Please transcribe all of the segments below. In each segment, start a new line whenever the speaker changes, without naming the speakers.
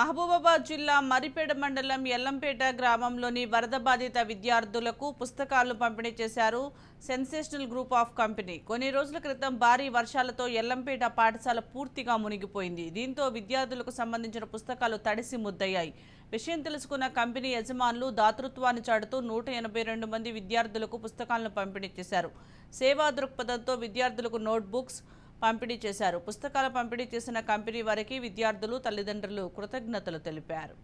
మహబూబాబాద్ జిల్లా మరిపేడ మండలం ఎల్లంపేట గ్రామంలోని వరద బాధిత విద్యార్థులకు పుస్తకాలు పంపిణీ చేశారు సెన్సేషనల్ గ్రూప్ ఆఫ్ కంపెనీ. కొన్ని రోజుల క్రితం భారీ వర్షాలతో ఎల్లంపేట పాఠశాల పూర్తిగా మునిగిపోయింది. దీంతో విద్యార్థులకు సంబంధించిన పుస్తకాలు తడిసి ముద్దయ్యాయి. విషయం తెలుసుకున్న కంపెనీ యజమానులు దాతృత్వాన్ని చాటుతూ నూట ఎనభై రెండు మంది విద్యార్థులకు పుస్తకాలను పంపిణీ చేశారు. సేవా దృక్పథంతో విద్యార్థులకు నోట్బుక్స్ పంపిణీ చేశారు. పుస్తకాల పంపిణీ చేసిన కంపెనీ వారికి విద్యార్థులు తల్లిదండ్రులు కృతజ్ఞతలు తెలిపారు.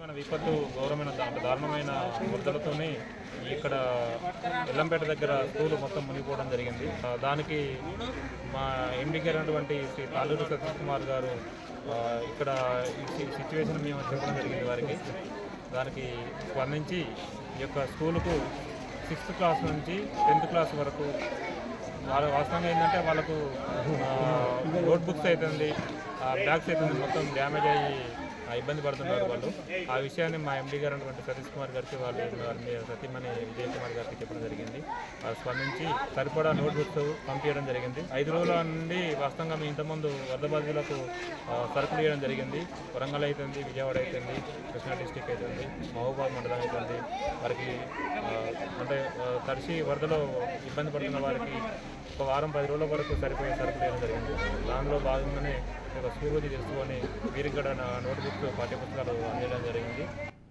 మన విపత్తు ఘోరమైన దారుణమైన వరదలతోని ఇక్కడ ఎల్లంపేట దగ్గర స్కూల్ మొత్తం మునిగిపోవడం జరిగింది. దానికి మా ఎండికి అయినటువంటి శ్రీ తాలూరు సతీష్ కుమార్ గారు ఇక్కడ ఈ సిచ్యువేషన్ మేము చెప్పడం జరిగింది వారికి. దానికి స్పందించి ఈ యొక్క స్కూలుకు సిక్స్త్ క్లాస్ నుంచి టెన్త్ క్లాస్ వరకు వాళ్ళ వాస్తవంగా ఏంటంటే వాళ్ళకు నోట్బుక్స్ అవుతుంది బ్యాగ్స్ అవుతుంది మొత్తం డ్యామేజ్ అయ్యి ఇబ్బంది పడుతున్నారు వాళ్ళు. ఆ విషయాన్ని మా ఎండి గారు అటువంటి సతీష్ కుమార్ గారికి వాళ్ళు సతీమణి విజయ్ కుమార్ గారికి చెప్పడం జరిగింది. వాళ్ళు స్పందించి సరిపడా నోట్బుక్స్ పంపించడం జరిగింది. ఐదు రోజుల నుండి వాస్తవంగా మీ ఇంతకుముందు వరద బాధితులకు సరుకులు ఇవ్వడం జరిగింది. వరంగల్ అవుతుంది విజయవాడ అవుతుంది కృష్ణా డిస్టిక్ అవుతుంది మహబూబాద్ మండలం అవుతుంది వారికి అంటే తడిసి వరదలో ఇబ్బంది పడుతున్న వారికి ఒక వారం పది రోజుల వరకు సరిపోయే సరుకులు ఇవ్వడం జరిగింది. దానిలో భాగంగానే ఒక స్కూల్ తెలుసుకొని వీరికి కూడా నోట్బుక్ పాఠ్యపుస్తకాలు అందించడం జరిగింది.